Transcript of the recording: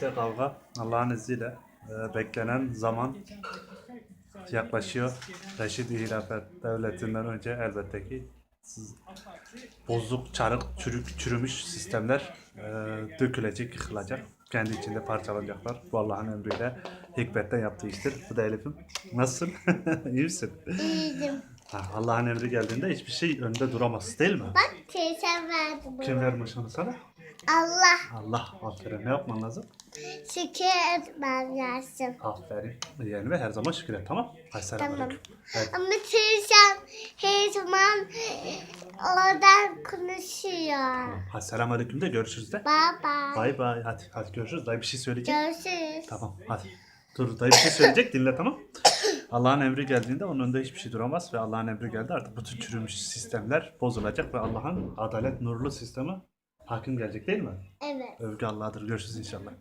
İşte kavga Allah'ın izniyle e, beklenen zaman yaklaşıyor. Reşid Hilafet Devleti'nden önce elbette ki siz- bozuk, çarık, çürük, çürümüş sistemler e, dökülecek, yıkılacak. Kendi içinde parçalanacaklar. Bu Allah'ın emriyle hikmetten yaptığı iştir. Bu da Elif'im. Nasılsın? İyi misin? İyiydim. Ha, Allah'ın emri geldiğinde hiçbir şey önünde duramaz değil mi? Bak teyze verdi bunu. Kim vermiş onu sana? Allah Allah. Aferin. Ne yapman lazım? şükür etmem lazım. Aferin. Yani ve her zaman şükür et tamam? Hadi selam Tamam. Hadi. Ama teyzem her zaman oradan konuşuyor. Hadi selam aleyküm de görüşürüz de. Bye. Bay bay. Hadi hadi görüşürüz. Dayı bir şey söyleyecek. Görüşürüz. Tamam hadi. Dur dayı bir şey söyleyecek dinle tamam. Allah'ın emri geldiğinde onun önünde hiçbir şey duramaz ve Allah'ın emri geldi artık bütün çürümüş sistemler bozulacak ve Allah'ın adalet nurlu sistemi hakim gelecek değil mi? Evet. Övgü Allah'dır. Görüşürüz inşallah.